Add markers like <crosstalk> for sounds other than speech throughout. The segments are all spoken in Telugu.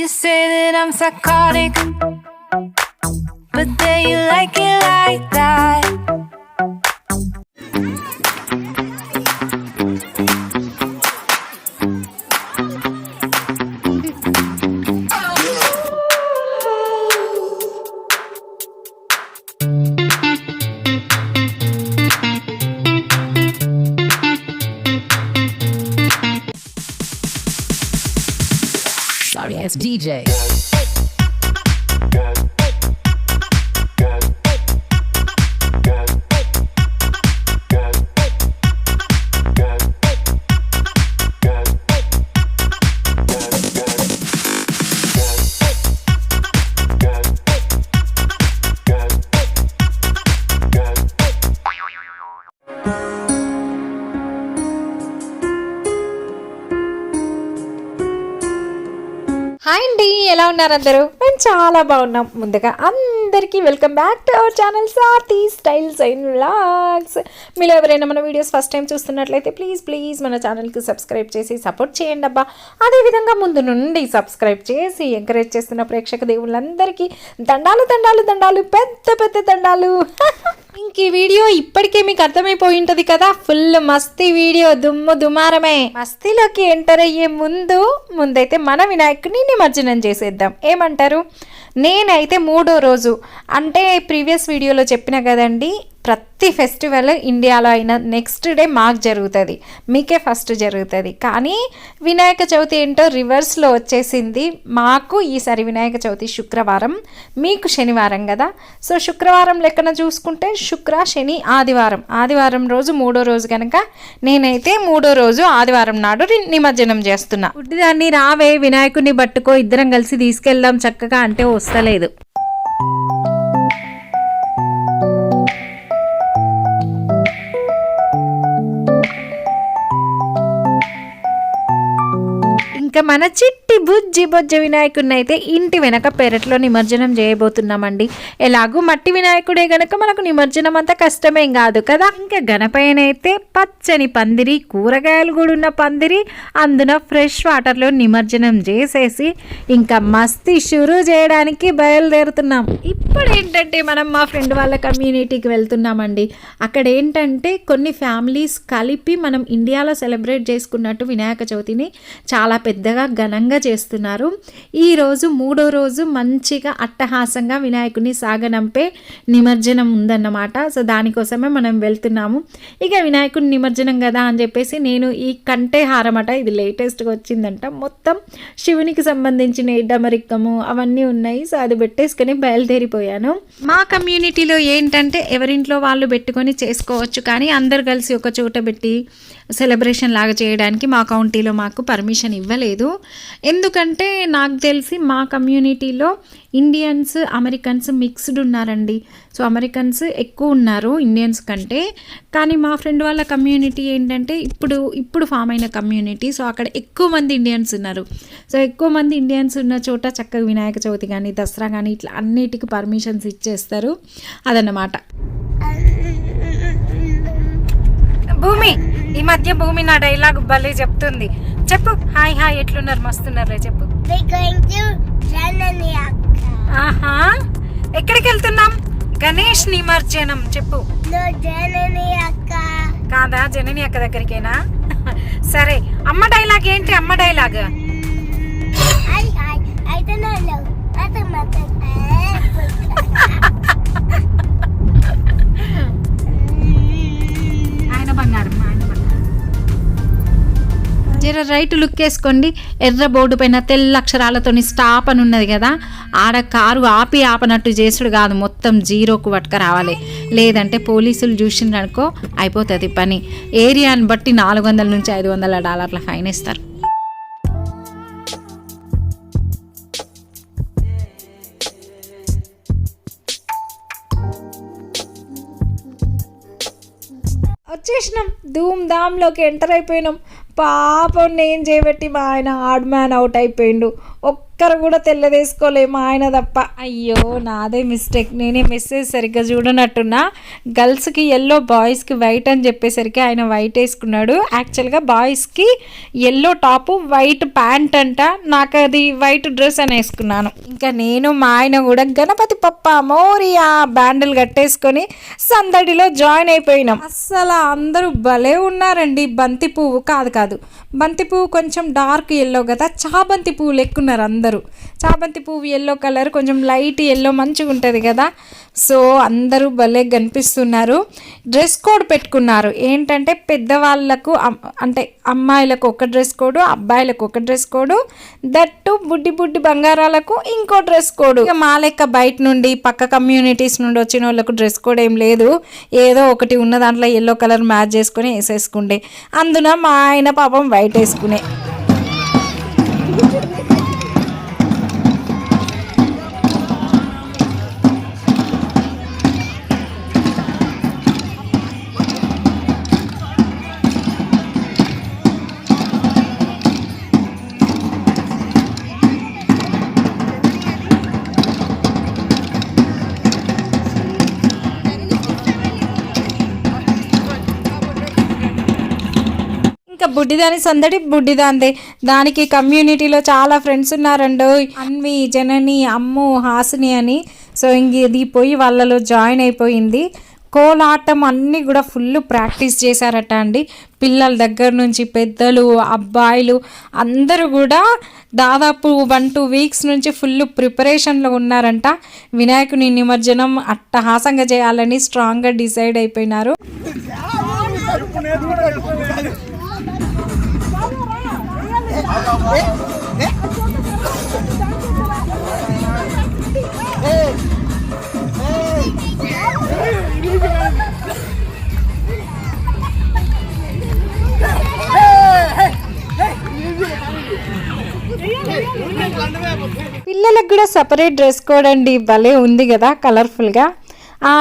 You say that I'm psychotic, but then you like it like that. It's DJ. ఎలా ఉన్నారు అందరూ? మేము చాలా బాగున్నాం. ముందుగా అందరికీ welcome back to our channel Saathi styles and vlogs మీరు ఎవరైనా మన వీడియోస్ ఫస్ట్ టైం చూస్తున్నట్లయితే ప్లీజ్ ప్లీజ్ మన ఛానల్కి సబ్స్క్రైబ్ చేసి సపోర్ట్ చేయండి అబ్బా. అదేవిధంగా ముందు నుండి సబ్స్క్రైబ్ చేసి ఎంకరేజ్ చేస్తున్న ప్రేక్షక దేవుళ్ళందరికీ దండాలు దండాలు దండాలు పెద్ద పెద్ద దండాలు. <laughs> ఇంక ఈ వీడియో ఇప్పటికే మీకు అర్థమైపోయి ఉంటుంది కదా. ఫుల్ మస్తీ వీడియో దుమ్ము దుమారమే. మస్తీలోకి ఎంటర్ అయ్యే ముందు ముందైతే మన వినాయకుడిని నిమజ్జనం చేసేద్దాం. ఏమంటారు? నేనైతే మూడో రోజు అంటే ప్రీవియస్ వీడియోలో చెప్పిన కదండి ప్రతి ఫెస్టివల్ ఇండియాలో అయిన నెక్స్ట్ డే మాకు జరుగుతుంది. మీకే ఫస్ట్ జరుగుతుంది. కానీ వినాయక చవితి ఏంటో రివర్స్లో వచ్చేసింది. మాకు ఈసారి వినాయక చవితి శుక్రవారం మీకు శనివారం కదా. సో శుక్రవారం లెక్కన చూసుకుంటే శుక్ర శని ఆదివారం. ఆదివారం రోజు మూడో రోజు కనుక నేనైతే మూడో రోజు ఆదివారం నాడు నిమజ్జనం చేస్తున్నా. దాన్ని రావే వినాయకుడిని పట్టుకో ఇద్దరం కలిసి తీసుకెళ్దాం చక్కగా అంటే వస్తలేదు. మన చిట్టి బుజ్జి బొజ్జ వినాయకుడిని అయితే ఇంటి వెనక పెరట్లో నిమజ్జనం చేయబోతున్నామండి. ఎలాగూ మట్టి వినాయకుడే గనక మనకు నిమజ్జనం అంత కష్టమేం కాదు కదా. ఇంకా గణపైన అయితే పచ్చని పందిరి కూరగాయలు కూడా ఉన్న పందిరి అందున ఫ్రెష్ వాటర్లో నిమజ్జనం చేసేసి ఇంకా మస్తీ షురు చేయడానికి బయలుదేరుతున్నాం. ఇప్పుడు ఏంటంటే మనం మా ఫ్రెండ్ వాళ్ళ కమ్యూనిటీకి వెళ్తున్నామండి. అక్కడ ఏంటంటే కొన్ని ఫ్యామిలీస్ కలిపి మనం ఇండియాలో సెలబ్రేట్ చేసుకున్నట్టు వినాయక చవితిని చాలా పెద్ద పెద్దగా ఘనంగా చేస్తున్నారు. ఈరోజు మూడో రోజు మంచిగా అట్టహాసంగా వినాయకుని సాగనంపే నిమజ్జనం ఉందన్నమాట. సో దానికోసమే మనం వెళ్తున్నాము. ఇక వినాయకుని నిమజ్జనం కదా అని చెప్పేసి నేను ఈ కంటే హారమట ఇది లేటెస్ట్గా వచ్చిందంట. మొత్తం శివునికి సంబంధించిన డమరిక్కము అవన్నీ ఉన్నాయి. సో అది పెట్టేసుకొని బయలుదేరిపోయాను. మా కమ్యూనిటీలో ఏంటంటే ఎవరింట్లో వాళ్ళు పెట్టుకొని చేసుకోవచ్చు. కానీ అందరు కలిసి ఒక చోట పెట్టి సెలబ్రేషన్ లాగా చేయడానికి మా కౌంటీలో మాకు పర్మిషన్ ఇవ్వలేదు. లేదు. ఎందుకంటే నాకు తెలిసి మా కమ్యూనిటీలో ఇండియన్స్ అమెరికన్స్ మిక్స్డ్ ఉన్నారండి. సో అమెరికన్స్ ఎక్కువ ఉన్నారు ఇండియన్స్ కంటే. కానీ మా ఫ్రెండ్ వాళ్ళ కమ్యూనిటీ ఏంటంటే ఇప్పుడు ఇప్పుడు ఫామ్ అయిన కమ్యూనిటీ. సో అక్కడ ఎక్కువ మంది ఇండియన్స్ ఉన్నారు. సో ఎక్కువ మంది ఇండియన్స్ ఉన్న చోట చక్కగా వినాయక చవితి కానీ దసరా కానీ ఇట్లా అన్నిటికీ పర్మిషన్స్ ఇచ్చేస్తారు. అదన్నమాట. భూమి ఈ మధ్య భూమి నా డైలాగ్ భలే చెప్తుంది. చెప్పు. హాయ్ హాయ్ ఎట్లున్నారు? మస్తున్నారులే చెప్పు. ఆహా. ఎక్కడికి వెళ్తున్నాం గణేష్ నిమజ్జనం చెప్పు. కాదా? జనని అక్క దగ్గరికేనా? <laughs> సరే. అమ్మ డైలాగ్ ఏంటి? అమ్మ డైలాగ్. రైట్ లుక్ వేసుకోండి. ఎర్ర బోర్డు పైన తెల్ల అక్షరాలతోని స్టాప్ అని ఉన్నది కదా ఆడ కారు ఆపి ఆపనట్టు చేసుడు కాదు మొత్తం జీరోకు పట్టుక రావాలి లేదంటే పోలీసులు చూసిండ్రనుకో అయిపోతుంది పని. ఏరియాని బట్టి నాలుగు వందల నుంచి ఐదు వందల డాలర్ల ఫైన్ ఇస్తారు వచ్చేసినాం. ధూమ్ ధామ్లోకి ఎంటర్ అయిపోయినాం. పాపం నేను చేయబట్టి మా ఆయన ఆడ్ మ్యాన్ అవుట్ అయిపోయిండు. ఒక్క ఒక్కరు కూడా తెల్లదేసుకోలే మా ఆయన తప్ప. అయ్యో నాదే మిస్టేక్. నేనే మెసేజ్ సరిగ్గా చూడనట్టున్నా గర్ల్స్కి ఎల్లో బాయ్స్కి వైట్ అని చెప్పేసరికి ఆయన వైట్ వేసుకున్నాడు. యాక్చువల్గా బాయ్స్కి ఎల్లో టాపు వైట్ ప్యాంట్ అంట. నాకు అది వైట్ డ్రెస్ అని వేసుకున్నాను. ఇంకా నేను మా ఆయన కూడా గణపతి పప్ప మోరియా బ్యాండిల్ కట్టేసుకొని సందడిలో జాయిన్ అయిపోయినాం. అస్సలు అందరూ భలే ఉన్నారండి. బంతి పువ్వు కాదు కాదు బంతి పువ్వు కొంచెం డార్క్ ఎల్లో కదా చాబంతి పువ్వులు ఎక్కున్నారు అందరూ. చామంతి పువ్వు ఎల్లో కలర్ కొంచెం లైట్ ఎల్లో మంచిగా ఉంటుంది కదా. సో అందరూ భలే కనిపిస్తున్నారు. డ్రెస్ కోడ్ పెట్టుకున్నారు. ఏంటంటే పెద్దవాళ్ళకు అంటే అమ్మాయిలకు ఒక డ్రెస్ కోడ్ అబ్బాయిలకు ఒక డ్రెస్ కోడ్ దట్టు బుడ్డి బుడ్డి బంగారాలకు ఇంకో డ్రెస్ కోడ్ ఇక మా లెక్క బయట నుండి పక్క కమ్యూనిటీస్ నుండి వచ్చిన వాళ్ళకు డ్రెస్ కోడ్ ఏం లేదు. ఏదో ఒకటి ఉన్న దాంట్లో ఎల్లో కలర్ మ్యాచ్ చేసుకుని వేసేసుకుండే. అందున మా ఆయన పాపం వైట్ వేసుకునే. ఇంకా బుడ్డిదాని సందడి బుడ్డిదాందే. దానికి కమ్యూనిటీలో చాలా ఫ్రెండ్స్ ఉన్నారండి. అన్వి జనని అమ్ము హాసిని అని. సో ఇంక ఇది పోయి వాళ్ళలో జాయిన్ అయిపోయింది. కోలాటం అన్నీ కూడా ఫుల్ ప్రాక్టీస్ చేశారట అండి. పిల్లల దగ్గర నుంచి పెద్దలు అబ్బాయిలు అందరూ కూడా దాదాపు వన్ టూ వీక్స్ నుంచి ఫుల్ ప్రిపరేషన్లో ఉన్నారంట. వినాయకుని నిమజ్జనం అట్టహాసంగా చేయాలని స్ట్రాంగ్గా డిసైడ్ అయిపోయినారు. పిల్లలకు కూడా సపరేట్ డ్రెస్ కోడ్ అండి. భలే ఉంది కదా కలర్ఫుల్గా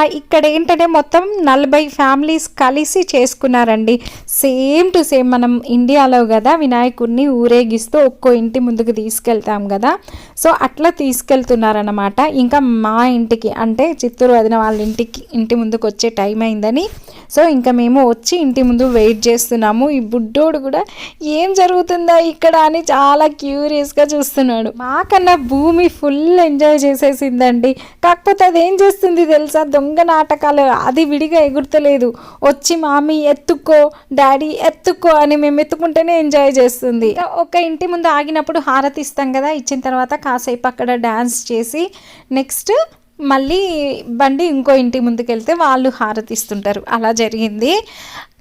ఇక్కడ ఏంటంటే మొత్తం నలభై ఫ్యామిలీస్ కలిసి చేసుకున్నారండి. సేమ్ టు సేమ్ మనం ఇండియాలో కదా వినాయకుడిని ఊరేగిస్తూ ఒక్కో ఇంటి ముందుకు తీసుకెళ్తాం కదా. సో అట్లా తీసుకెళ్తున్నారన్నమాట. ఇంకా మా ఇంటికి అంటే చిత్తూరు వదిన వాళ్ళ ఇంటికి ఇంటి ముందుకు వచ్చే టైం అయిందని. సో ఇంకా మేము వచ్చి ఇంటి ముందు వెయిట్ చేస్తున్నాము. ఈ బుడ్డోడు కూడా ఏం జరుగుతుందా ఇక్కడ అని చాలా క్యూరియస్గా చూస్తున్నాడు. మాకన్నా భూమి ఫుల్ ఎంజాయ్ చేసేసిందండి. కాకపోతే అది ఏం చేస్తుంది తెలుసా? దొంగ నాటకాలు అది విడిగా ఎగురుతలేదు. వచ్చి మామీ ఎత్తుకో డాడీ ఎత్తుకో అని మేము ఎత్తుకుంటేనే ఎంజాయ్ చేస్తుంది. ఒక ఇంటి ముందు ఆగినప్పుడు హారతి ఇస్తాం కదా ఇచ్చిన తర్వాత కాసేపు అక్కడ డ్యాన్స్ చేసి నెక్స్ట్ మళ్ళీ బండి ఇంకో ఇంటి ముందుకు వెళ్తే వాళ్ళు హారతిస్తుంటారు అలా జరిగింది.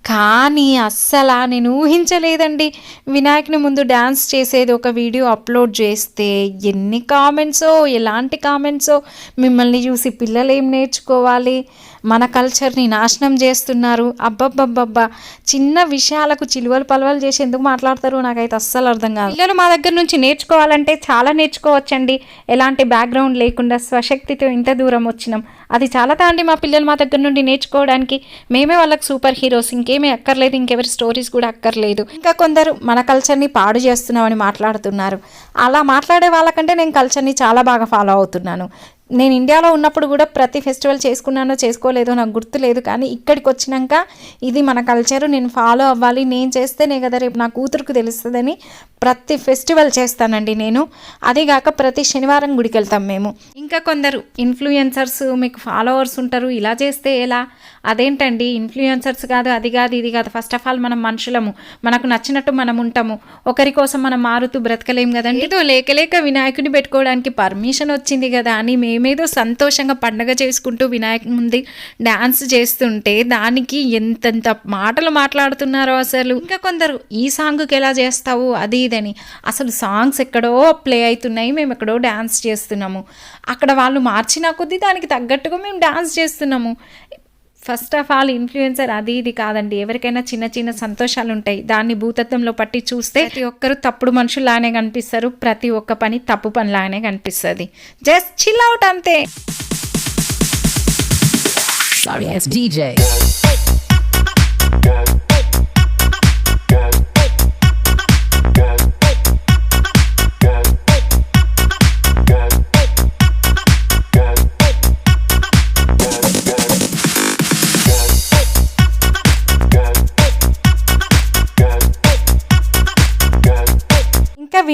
కానీ అస్సలు నేను ఊహించలేదండి. వినాయకుని ముందు డ్యాన్స్ చేసేది ఒక వీడియో అప్లోడ్ చేస్తే ఎన్ని కామెంట్సో ఎలాంటి కామెంట్సో మిమ్మల్ని చూసి పిల్లలు ఏం నేర్చుకోవాలి? మన కల్చర్ని నాశనం చేస్తున్నారు. అబ్బబ్బబ్బబ్బా! చిన్న విషయాలకు చిలువలు పలవలు చేసి ఎందుకు మాట్లాడతారు? నాకైతే అస్సలు అర్థం కాదు. పిల్లలు మా దగ్గర నుంచి నేర్చుకోవాలంటే చాలా నేర్చుకోవచ్చండి. ఎలాంటి బ్యాక్గ్రౌండ్ లేకుండా స్వశక్తితో ఇంత దూరం వచ్చినాం. అది చాలా తాండి మా పిల్లలు మా దగ్గర నుండి నేర్చుకోవడానికి. మేమే వాళ్ళకి సూపర్ హీరోస్ ఇంకేమీ అక్కర్లేదు ఇంకెవరి స్టోరీస్ కూడా అక్కర్లేదు. ఇంకా కొందరు మన కల్చర్ని పాడు చేస్తున్నామని మాట్లాడుతున్నారు. అలా మాట్లాడే వాళ్ళకంటే నేను కల్చర్ని చాలా బాగా ఫాలో అవుతున్నాను. నేను ఇండియాలో ఉన్నప్పుడు కూడా ప్రతి ఫెస్టివల్ చేసుకున్నానో చేసుకోలేదో నాకు గుర్తులేదు కానీ ఇక్కడికి వచ్చినాక ఇది మన కల్చర్ నేను ఫాలో అవ్వాలి నేను చేస్తేనే కదా రేపు నా కూతురుకు తెలుస్తుందని ప్రతి ఫెస్టివల్ చేస్తానండి నేను. అదేగాక ప్రతి శనివారం గుడికి వెళ్తాం మేము. ఇంకా కొందరు ఇన్ఫ్లుయెన్సర్స్ మీకు ఫాలోవర్స్ ఉంటారు ఇలా చేస్తే ఎలా? అదేంటండి ఇన్ఫ్లుయెన్సర్స్ కాదు అది కాదు ఇది కాదు. ఫస్ట్ ఆఫ్ ఆల్ మనం మనుషులము మనకు నచ్చినట్టు మనం ఉంటాము. ఒకరి కోసం మనం మారుతూ బ్రతకలేం కదండి? ఏదో లేక లేక వినాయకుడిని పెట్టుకోవడానికి పర్మిషన్ వచ్చింది కదా అని మేము మేమేదో సంతోషంగా పండగ చేసుకుంటూ వినాయక ముందు డ్యాన్స్ చేస్తుంటే దానికి ఎంతెంత మాటలు మాట్లాడుతున్నారో అసలు. ఇంకా కొందరు ఈ సాంగ్కి ఎలా చేస్తావు? అది ఇదని. అసలు సాంగ్స్ ఎక్కడో ప్లే అవుతున్నాయి మేము ఎక్కడో డ్యాన్స్ చేస్తున్నాము. అక్కడ వాళ్ళు మార్చిన కొద్దీ దానికి తగ్గట్టుగా మేము డ్యాన్స్ చేస్తున్నాము. ఫస్ట్ ఆఫ్ ఆల్ ఇన్ఫ్లుయెన్సర్ అది ఇది కాదండి. ఎవరికైనా చిన్న చిన్న సంతోషాలు ఉంటాయి. దాన్ని భూతత్వంలో పట్టి చూస్తే ప్రతి ఒక్కరు తప్పుడు మనుషులానే కనిపిస్తారు. ప్రతి ఒక్క పని తప్పు పనిలానే కనిపిస్తుంది. జస్ట్ చిల్ అవుట్ అంతే. DJ.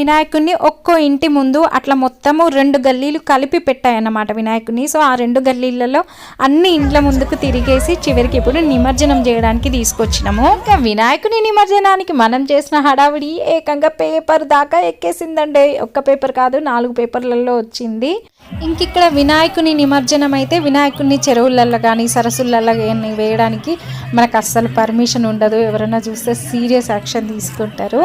వినాయకుడిని ఒక్కో ఇంటి ముందు అట్లా మొత్తము రెండు గల్లీలు కలిపి పెట్టాయన్నమాట వినాయకుడిని సో ఆ రెండు గల్లీలలో అన్ని ఇండ్ల ముందుకు తిరిగేసి చివరికి ఇప్పుడు నిమజ్జనం చేయడానికి తీసుకొచ్చినాము. ఇంకా వినాయకుని నిమజ్జనానికి మనం చేసిన హడావిడి ఏకంగా పేపర్ దాకా ఎక్కేసిందండి. ఒక్క పేపర్ కాదు నాలుగు పేపర్లలో వచ్చింది. ఇంక ఇక్కడ వినాయకుని నిమజ్జనం అయితే వినాయకుడిని చెరువులలో కానీ సరస్సులలో కానీ వేయడానికి మనకు అస్సలు పర్మిషన్ ఉండదు. ఎవరైనా చూస్తే సీరియస్ యాక్షన్ తీసుకుంటారు.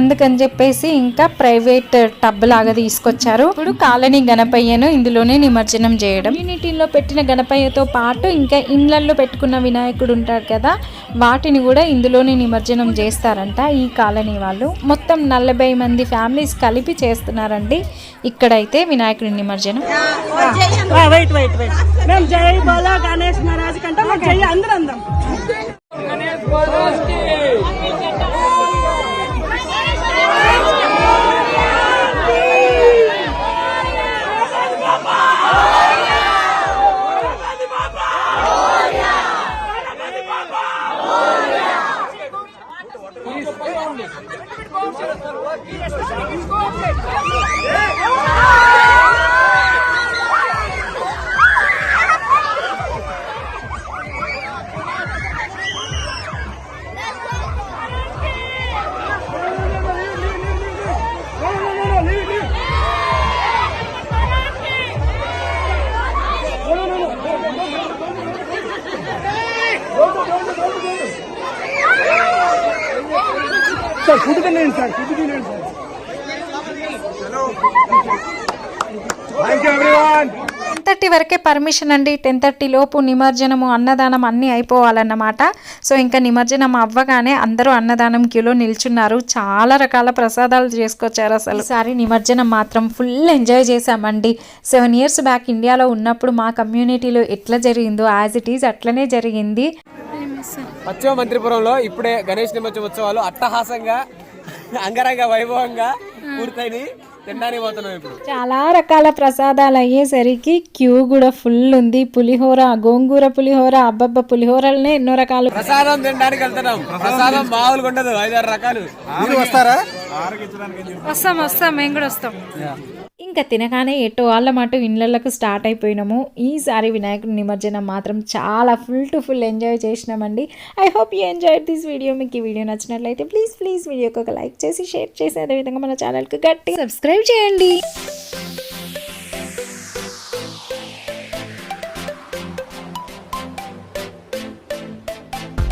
అందుకని చెప్పేసి ఇంకా ప్రైవేట్ టబ్ లాగా తీసుకొచ్చారు. ఇప్పుడు కాలనీ గణపయ్యను ఇందులోనే నిమజ్జనం చేయడం. యూనిటీలో పెట్టిన గణపయ్యతో పాటు ఇంకా ఇండ్లల్లో పెట్టుకున్న వినాయకుడు ఉంటాడు కదా వాటిని కూడా ఇందులోనే నిమజ్జనం చేస్తారంట ఈ కాలనీ వాళ్ళు. మొత్తం నలభై మంది ఫ్యామిలీస్ కలిపి చేస్తున్నారండి. ఇక్కడైతే వినాయకుడి నిమజ్జనం. వెయిట్ వెయిట్ వెయిట్ మేము జై బోలో గణేష్ మహారాజ్ కంటే మాకు జై అందరూ అందాం. ఫుడ్ తినండి సార్ ఫుడ్ తినండి sir. Thank you everyone ten thirty వరకే పర్మిషన్ అండి. టెన్ థర్టీ లోపు నిమజ్జనము అన్నదానం అన్నీ అయిపోవాలన్నమాట. సో ఇంకా నిమజ్జనం అవ్వగానే అందరూ అన్నదానం క్యూలో నిల్చున్నారు. చాలా రకాల ప్రసాదాలు చేసుకొచ్చారు అసలు. ఈసారి నిమజ్జనం మాత్రం ఫుల్ ఎంజాయ్ చేశామండి. సెవెన్ ఇయర్స్ బ్యాక్ ఇండియాలో ఉన్నప్పుడు మా కమ్యూనిటీలో ఎట్లా జరిగిందో యాజ్ ఇట్ ఈజ్ అట్లనే జరిగింది. పశ్చిమ మంత్రిపురంలో ఇప్పుడే గణేష్ నిమజ్జన ఉత్సవాలు అట్టహాసంగా అంగరంగ వైభవంగా పూర్తయి తినడానికి పోతున్నాం ఇప్పుడు. చాలా రకాల ప్రసాదాలు అయ్యేసరికి క్యూ కూడా ఫుల్ ఉంది. పులిహోర గోంగూర పులిహోర అబ్బబ్బ పులిహోరలనే ఎన్నో రకాలు. ప్రసాదం తినడానికి వెళ్తున్నాం. ప్రసాదం మామూలుగా ఉండదు ఐదారు రకాలు. మీరు వస్తారా? వస్తాం వస్తాం మేము కూడా వస్తాం. ఇంకా తినగానే ఎటు వాళ్ళ మాట ఇళ్ళకు స్టార్ట్ అయిపోయినాము. ఈసారి వినాయకుడి నిమజ్జనం మాత్రం చాలా ఫుల్ టు ఫుల్ ఎంజాయ్ చేసినామండి. I hope you enjoy this video మీకు ఈ వీడియో నచ్చినట్లయితే ప్లీజ్ ప్లీజ్ వీడియోకి ఒక లైక్ చేసి షేర్ చేసి అదేవిధంగా మన ఛానల్కి గట్టి సబ్స్క్రైబ్ చేయండి.